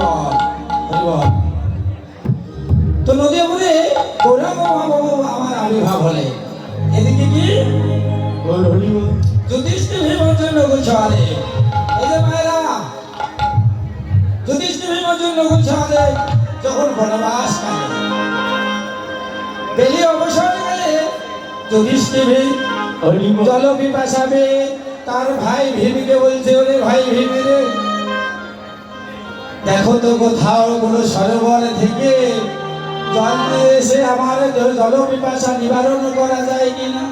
হরি বল তো নদী মধ্যে গৌরাঙ্গ মহাপ্রভু আমার আবির্ভাব হলে। এদিকে কি? যুধিষ্ঠির ভীমর্জুন নকুল সহাদে এই যে মায়েরা যুধিষ্ঠির ভীমর্জুন নকুল সহাদে যখন বনবাস কাটে বেলি অবসর গেলে যুধিষ্ঠির জল পিপাসাবে তার ভাই ভীমকে বলছে ওরে ভাই ভীম রে দেখো তো কোথাও কোনো সরোবর থেকে জল নিয়ে এসে আমার জ- জল পিপাসা নিবারণ করা যায় কিনা?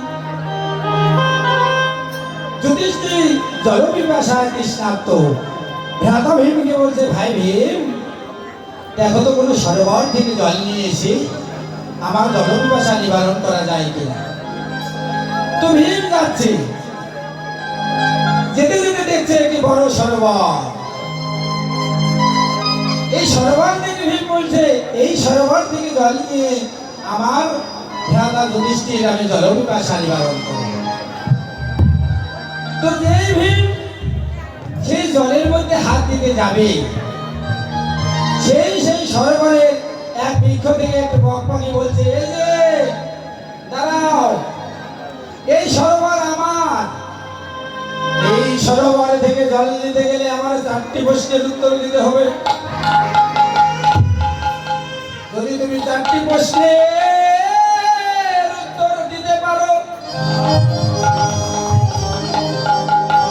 যুধিষ্ঠির জল পিপাসা তৃষ্ণার্ত ভীমকে বলছে, ভাই ভীম, দেখো তো কোনো সরোবর থেকে জল নিয়ে এসে আমার জল পিপাসা নিবারণ করা যায় কিনা? তো ভীম যাচ্ছে। যেতে যেতে দেখছে একটি বড় সরোবর। এই সরোবর ভীম বলছে, এই সরোবর থেকে জল নিয়ে আমার ভ্রাতা যুধিষ্ঠির আমি করব। তো যেই সেই জলের মধ্যে হাত দিতে যাবে, সেই সেই সরোবরের এক বৃক্ষ থেকে একটা বলছে, এই যে, দাঁড়াও, এই সরোবর সরোবর থেকে জল নিতে গেলে আমার চারটি প্রশ্নের উত্তর দিতে হবে। যদি তুমি চারটি প্রশ্নের উত্তর দিতে পারো,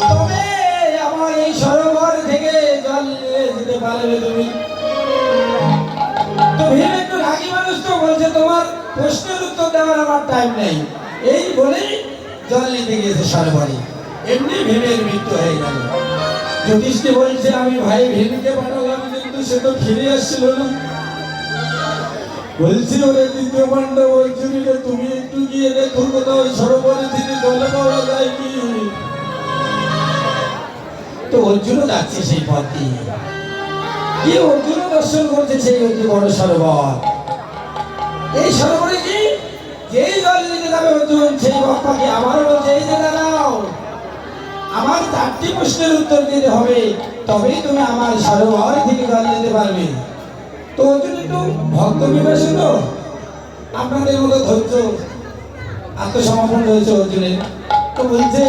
তবে আমার এই সরোবর থেকে জল নিয়ে যেতে পারবে তুমি। তো ভেবে একটু রাগী মানুষ তো বলছে, তোমার প্রশ্নের উত্তর দেওয়ার আমার টাইম নেই। এই বলেই জল নিতে গিয়েছে সরোবরে। এমনি ভীমের মৃত্যু হয়ে গেল। জ্যোতিষকে বলছে, আমি ভাই ভীমকে পাঠালাম, কিন্তু সে তো ফিরে আসছিল না। বলছি ওরে দ্বিতীয় পাণ্ডব অর্জুনকে তুমি একটু গিয়ে দেখো কোথাও সরোবরে থেকে জল পাওয়া যায় কি? তো অর্জুনও যাচ্ছে সেই পথ কি অর্জুন দর্শন করছে সেই অতি বড় সরোবর। এই সরোবরে কি? যেই জল নিতে যাবে অর্জুন, সেই বক্তাকে আবারও বলছে, এই যে দাঁড়াও। আমার চারটি প্রশ্নের উত্তর দিতে হবে, তবেই তুমি আমার সরোবর থেকে জল নিতে পারবে। তো অর্জুন একটু ভক্ত বিবেচিত আপনাদের মতো ধৈর্য, আত্মসমর্পণ রয়েছে অর্জুনের। তো বলছে,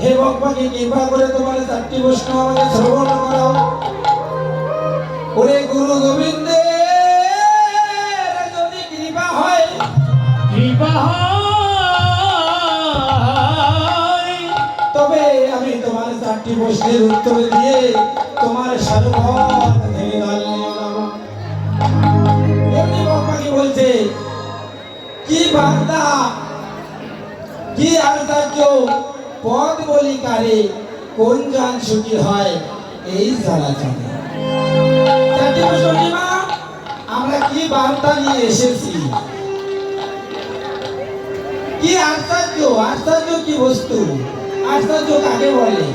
হে বকপাকে কৃপা করে তোমার চারটি প্রশ্ন আমাকে শ্রবণ করাও ওরে গুরু গোবিন্দের যদি কৃপা হয় কৃপা হয় চারটি প্রশ্নের উত্তর দিয়ে তোমার বকপাকি বলছে, কি বার্তা কি আশ্চর্য পদ বলি কারে? কোন গান সুখী হয়? এই জানা। জানে? আমরা কি বার্তা নিয়ে এসেছি? কি আশ্চর্য? আশ্চর্য কি বস্তু? আশ্চর্য কাকে বলে?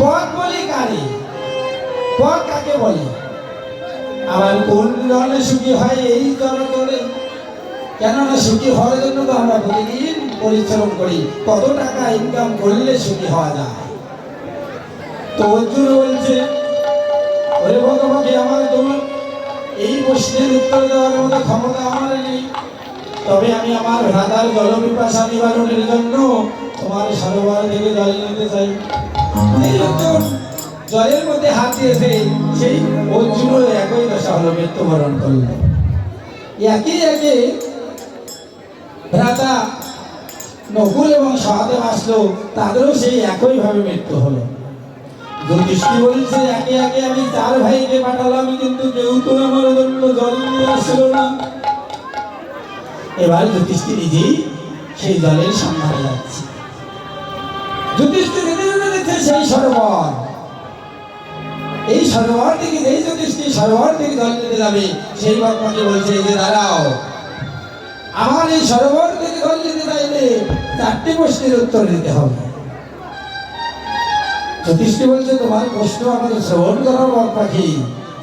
পথ বলি কারে? পথ কাকে বলে? আবার কোন জলে সুখী হয় এই জল জলে কেননা সুখী হওয়ার জন্য তো আমরা প্রতিদিন পরিশ্রম করি। কত টাকা ইনকাম করলে সুখী হওয়া যায়? তো অর্জুন বলছে, ওরে ভগবান আমার তোমার এই প্রশ্নের উত্তর দেওয়ার মতো ক্ষমতা আমার নেই। তবে আমি আমার ভ্রাতার জল পিপাসা নিবারণের জন্য তোমার সরোবর থেকে জল নিতে চাই। অর্জুন জলের মধ্যে হাত দিয়েছে সেই অর্জুনের একই দশা হলো, মৃত্যুবরণ করল। একই একে ভ্রাতা নকুল এবং সহদেব আসলো, তাদেরও সেই একইভাবে মৃত্যু হলো। যুধিষ্ঠি বলছে, একে একে আমি চার ভাইকে পাঠালাম, কিন্তু কেউ তো আমার জন্য জল নিয়ে আসলো না। এবার যুধিষ্ঠি নিজেই সেই জলের সন্ধানে যাচ্ছে। যুধিষ্ঠি যেতে যেতে দেখছে সেই সরোবর। এই সরোবর থেকে যেই যুধিষ্ঠি সরোবর থেকে জল নিতে যাবে সেই বাক্যকে বলছে যে দাঁড়াও। আমার এই সরোবর থেকে জল নিতে চাইলে চারটি প্রশ্নের উত্তর দিতে হবে। যুধিষ্ঠি বলছে তোমার প্রশ্ন আমাকে শ্রবণ করার বক পাখি।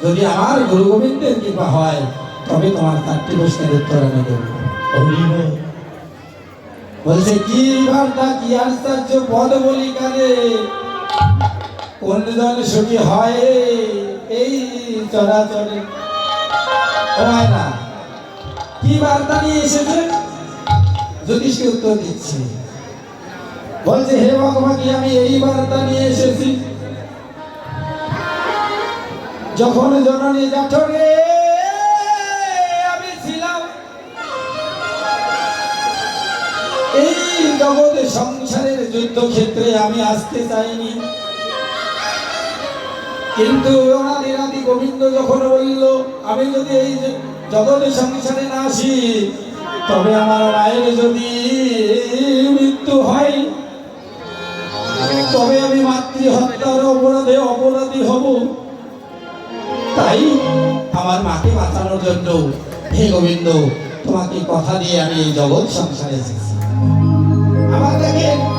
যদি আমার গুরু গোবিন্দের কৃপা হয় তবে তোমার চারটি প্রশ্নের উত্তর আমি দেবো। বলছে কি বার্তা কি আশ্চর্য পদ বলি কারে সুখী হয় এই হয় না। কি বার্তা নিয়ে এসেছে? জ্যোতিষকে উত্তর দিচ্ছে। বলছে, হে ভগবান আমি এই বার্তা নিয়ে এসেছি? যখন জননী জাঠরে সংসারের যুদ্ধক্ষেত্রে আমি আসতে চাইনি। কিন্তু আদি গোবিন্দ যখন বলল, আমি যদি এই যে- জগতে সংসারে না আসি, তবে আমার মায়ের যদি মৃত্যু হয়, তবে আমি মাতৃহত্যার অপরাধে অপরাধী হব। তাই আমার মাকে বাঁচানোর জন্য হে গোবিন্দ, তোমাকে কথা দিয়ে আমি এই জগৎ সংসারে এসেছি। আমার দেখেন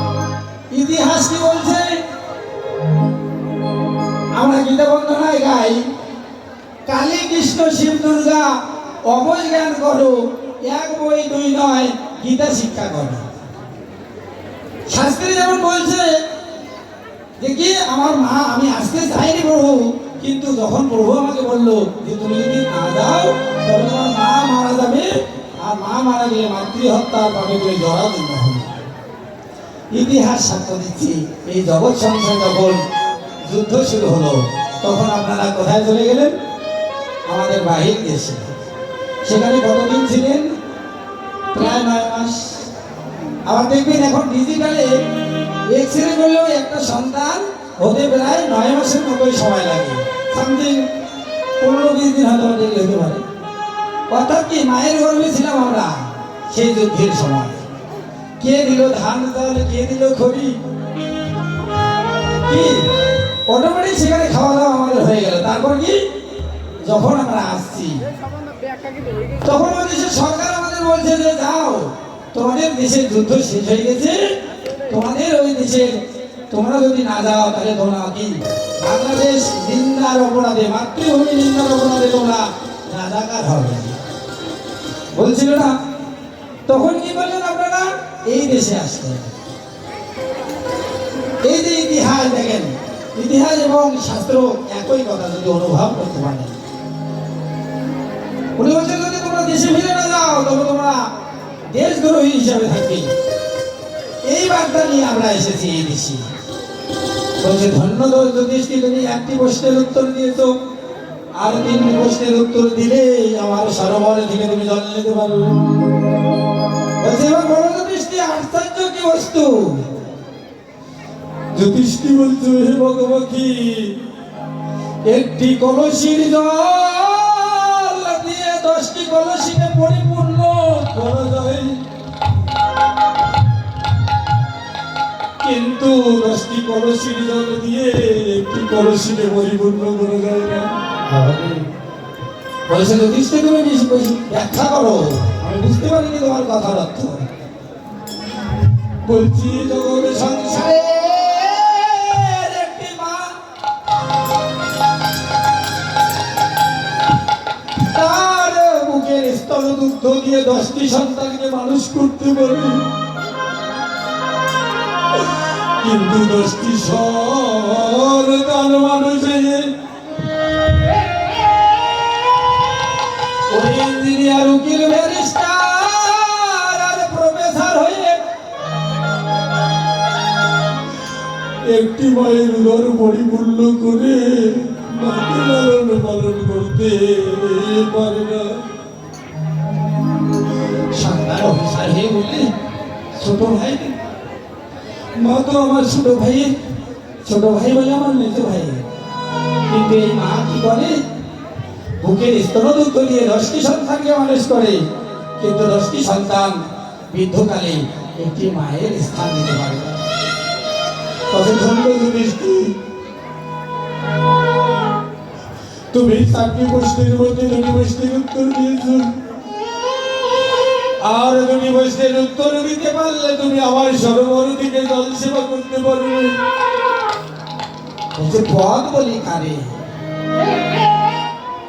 ইতিহাস কি বলছে, আমরা গীতা বন্দনায় গাই, কালী কৃষ্ণ শিব দুর্গা অবজ জ্ঞান করো, এক বই দুই নয়, গীতা শিক্ষা করো। শাস্ত্রে যেমন বলছে যে কি, আমার মা, আমি আসতে চাইনি প্রভু, কিন্তু যখন প্রভু আমাকে বলল যে তুমি যদি না যাও, তবে তোমার মা মারা যাবে, আর মা মারা গেলে মাতৃহত্যার পাবে জড়া হবে ইতিহাস সাক্ষ্য দিচ্ছি, এই জগৎ সংসার যখন যুদ্ধ শুরু হলো, তখন আপনারা কোথায় চলে গেলেন? আমাদের বাহির দেশে। সেখানে কতদিন ছিলেন? প্রায় নয় মাস। আবার দেখবেন এখন ডিজিটালে এক্স রে করলেও একটা সন্তান হতে প্রায় নয় মাসের মতোই সময় লাগে। সামথিং পনেরো বিশ দিন হয়তো হতে পারে। অর্থাৎ কি, মায়ের গর্ভে ছিলাম আমরা সেই যুদ্ধের সময়। কে দিল ধান, চাল, কে দিল খড়ি? কি? অটোমেটিক সেখানে খাওয়া দাওয়া আমাদের হয়ে গেল। তারপর কি? যখন আমরা আসছি, তখন দেশের সরকার আমাদের বলছে যে, যাও, তোমাদের দেশের যুদ্ধ শেষ হয়ে গেছে। তোমাদের ওই দেশের, তোমরা যদি না যাও, তাহলে তোমরা কি? বাংলাদেশ নিন্দার অপরাধে, মাতৃভূমি নিন্দার অপরাধে তোমরা রাজাকার হবে। বলছিল না তখন কি করলেন আপনারা? এই দেশে আসলেন। এই যে ইতিহাস দেখেন, ইতিহাস এবং শাস্ত্র একই কথা, যদি অনুভব করতে পারেন। উনি বলছেন, যদি তোমরা দেশে ফিরে না যাও, তবে তোমরা দেশদ্রোহী হিসাবে থাকবে। এই বার্তা নিয়ে আমরা এসেছি এই দেশে। বলছে, ধন্য দোষ তুমি একটি প্রশ্নের উত্তর দিয়েছ। আর তিনটি প্রশ্নের উত্তর দিলে আমার সরোবর থেকে তুমি জল নিতে পারবে আশ্চর্য কি বস্তু? যুধিষ্ঠি বলছে, হে ভগবতী একটি কলসির জল দিয়ে দশটি কলসিতে পরিপূর্ণ করা যায়। কিন্তু দশটি কলসির জল দিয়ে একটি কলসিতে পরিপূর্ণ করা যায় না। করো আমি বুঝতে পারিনি তোমার কথার বলছি তার বুকের স্তর দুগ্ধ দিয়ে দশটি মানুষ করতে পারবে কিন্তু দশটি সন্তান মানুষ ওই ইঞ্জিনিয়ার উকিল ব্যারিস্টার আর প্রফেসর হয়ে একটি মায়ের উদর পরিপূর্ণ করে মাকে লালন পালন করতে পারে না। সন্তান অফিসার হয়ে বললে, ছোট ভাই, মা তো আমার ছোট ভাই ছোট ভাই বলে আমার মেজো ভাই কিন্তু এই মা কি করে? বুকের স্তনদুগ্ধ দিয়ে দশটি সন্তানকে মানুষ করে। কিন্তু দশটি সন্তান বৃদ্ধকালে একটি মায়ের স্থান দিতে পারে তুমি চারটি প্রশ্নের মধ্যে দুটি প্রশ্নের উত্তর দিয়েছ আর দুটি প্রশ্নের উত্তর দিতে পারলে তুমি আমার সরোবর থেকে জল সেবা করতে পারবে পথ বলি কারে।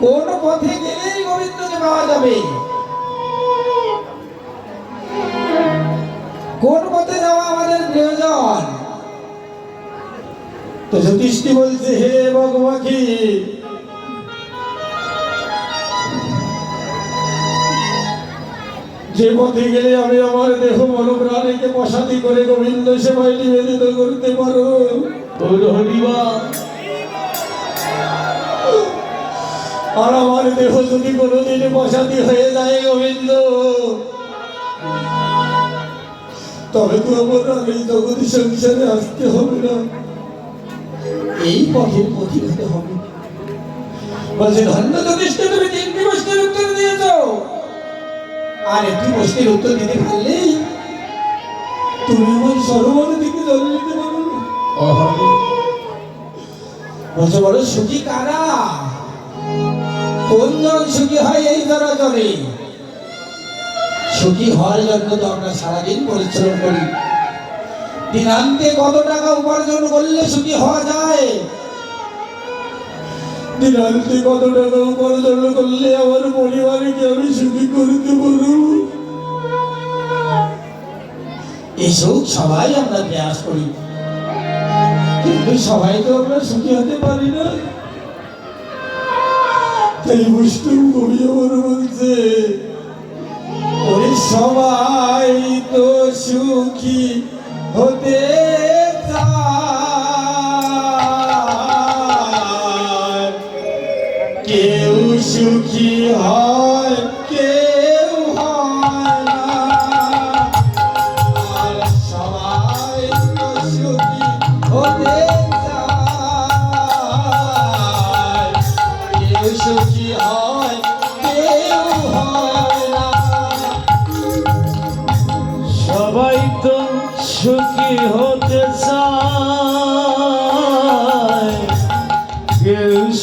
কোন পথে গেলেই গোবিন্দকে পাওয়া যাবে। কোন পথে যাওয়া আমাদের প্রয়োজন? তো জ্যোতিষটি বলছে, হে ভগবাখি যে পথে গেলে আমি আমার দেহ মনোপ্রাণীকে বসাতি করে গোবিন্দ সেবায় নিবেদিত করতে পারো। তোর হরিবা আর আমার দেহ যদি কোনোদিন বসাতি হয়ে যায় গোবিন্দ। তবে তো আমার এই জগৎ সংসারে আসতে হবে না। এই পথের পথি হতে হবে। বলছে ধন্য যথেষ্ট তুমি তিনটি প্রশ্নের উত্তর দিয়েছ। আর একটি প্রশ্নের উত্তর দিতে পারলেই তুমি আমার সরোবর থেকে জল নিতে পারো না। বলছে বড় সুখী কারা? কোনজন সুখী হয় এই চরাচরে সুখী হওয়ার জন্য তো আমরা সারাদিন পরিশ্রম করি। দিনান্তে কত টাকা উপার্জন করলে সুখী হওয়া যায়? দিনান্তে কত টাকা উপার্জন করলে আমার পরিবারকে আমি সুখী করতে পারব? এসব সবাই আমরা প্রয়াস করি। কিন্তু সবাই তো আমরা সুখী হতে পারি না। তাই বৈষ্ণব কবি আমার সবাই তো সুখী হতে চায়।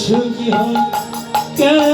সুখী হয়? কেউ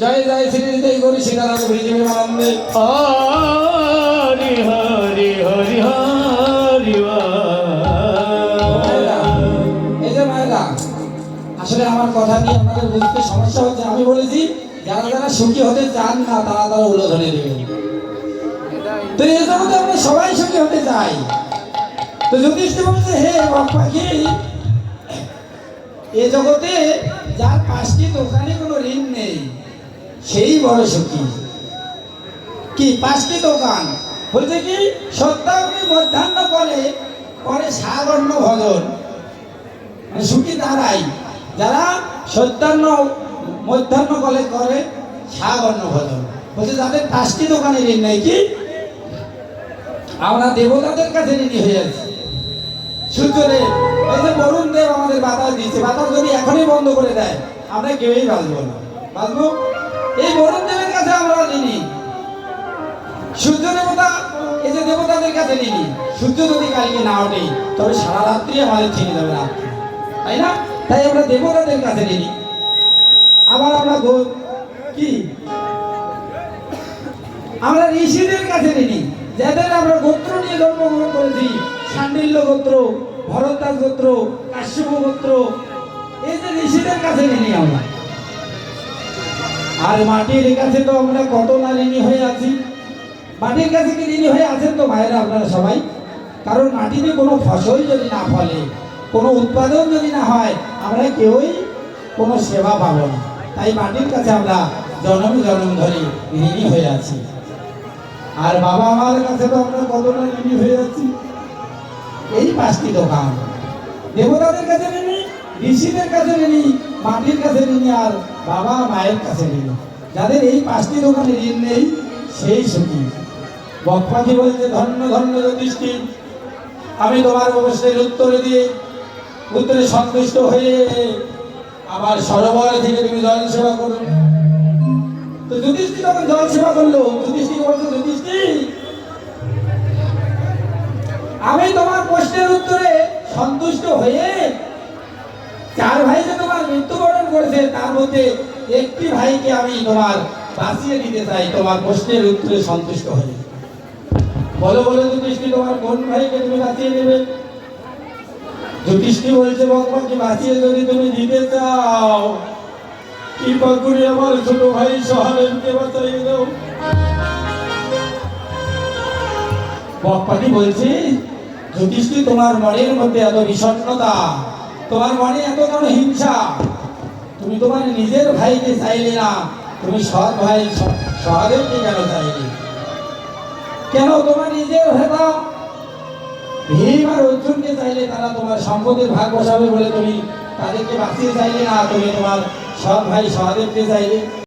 জয় জয় শ্রী হৃদয় গৌরী সীতারাম আনন্দে হরি হরি হরি হরি এই আসলে আমার কথা কি আপনাদের বুঝতে সমস্যা হচ্ছে আমি বলেছি যারা যারা সুখী হতে চান না তারা তারা উল্লো ধরে দেবেন তো এই জগতে আমরা সবাই সুখী হতে চাই। তো যুধিষ্ঠ বলছে, হে পাখি এ জগতে যার পাঁচটি দোকানে কোনো ঋণ নেই, সেই বড় সুখী। কি, পাঁচটি দোকান বলছে কি সত্যাগ্নি মধ্যাহ্ন করে করে সাগর্ণ ভজন। মানে সুখী তারাই, যারা সত্যান্ন, মধ্যাহ্ন কলে করে সাগর্ণ ভজন। বলছে, যাদের পাঁচটি দোকানে ঋণ নেই, কি? আমরা দেবতাদের কাছে ঋণী হয়ে আছি সূর্যদেব এই বরুণ দেব আমাদের বাতাস দিচ্ছে বাতাস যদি এখনই বন্ধ করে দেয়, আমরা কেউই বাঁচবো না। বাঁচবো? এই বরুণ দেবের কাছে আমরা ঋণী সূর্য দেবতা, এই যে দেবতাদের কাছে ঋণী সূর্য যদি কালকে না ওঠে, তবে সারা রাত্রি আমাদের ছিনে যাবে রাত্রি। তাই না? তাই আমরা দেবতাদের কাছে ঋণী আবার আমরা কি? আমরা ঋষিদের কাছে ঋণী যাদের আমরা গোত্র নিয়ে জন্মগ্রহণ করেছি, সান্ডিল্য গোত্র। ভরদ্বাজ গোত্র, কাশ্যপ গোত্র, এই যে ঋষিদের কাছে ঋণী আমরা। আর মাটির কাছে তো আমরা কত না ঋণী হয়ে আছি। মাটির কাছে কি ঋণী হয়ে আছেন তো ভাইয়েরা আপনারা সবাই? কারণ মাটিতে কোনো ফসল যদি না ফলে, কোনো উৎপাদন যদি না হয়, আমরা কেউই কোনো সেবা পাবো না। তাই মাটির কাছে আমরা জনম জনম ধরে ঋণী হয়ে আছি। আর বাবা মার কাছে তো আমরা কতটা ঋণী হয়ে আছি। এই পাঁচটি দোকান। দেবতাদের কাছে ঋণী ঋষিদের কাছে ঋণী মাটির কাছে ঋণী আর বাবা মায়ের কাছে ঋণী যাদের এই পাঁচটি দোকানে ঋণ নেই, সেই সুখী। বকপাখি বলছে, ধন্য ধন্য জ্যোতিষ্ঠি আমি তোমার অবশ্যই উত্তরে দিয়ে উত্তরে সন্তুষ্ট হয়ে আমার সরোবর থেকে তুমি জল সেবা করো। তো যুধিষ্ঠি তখন জল সেবা করল। যুধিষ্ঠি বলছে যুধিষ্ঠি আমি তোমার প্রশ্নের উত্তরে সন্তুষ্ট হয়ে চার ভাই যে তোমার মৃত্যুবরণ করেছে, তার মধ্যে একটি ভাইকে আমি তোমার বাঁচিয়ে দিতে চাই, তোমার প্রশ্নের উত্তরে সন্তুষ্ট হয়ে। বলো বলো যুধিষ্ঠি তোমার কোন ভাইকে তুমি বাঁচিয়ে দেবে? যুধিষ্ঠি বলছে, ভগবানকে বাঁচিয়ে যদি তুমি দিতে চাও, কৃপা করে আমার ছোট ভাই সহারেনকে বাঁচাইয়ে দাও। বকপাটি বলছে যুধিষ্ঠি তোমার মনের মধ্যে এত বিষণ্ণতা, তোমার মনে এত বড় হিংসা, তুমি তোমার নিজের ভাইকে চাইলে না, তুমি সৎ ভাই সহদেবকে কেন চাইলে? কেন তোমার নিজের ভেদা ভীম আর অর্জুনকে চাইলে তারা তোমার সম্পদের ভাগ বসাবে বলে তুমি তাদেরকে বাঁচিয়ে চাইলে না, তুমি তোমার সৎ ভাই সহদেবকে চাইলে?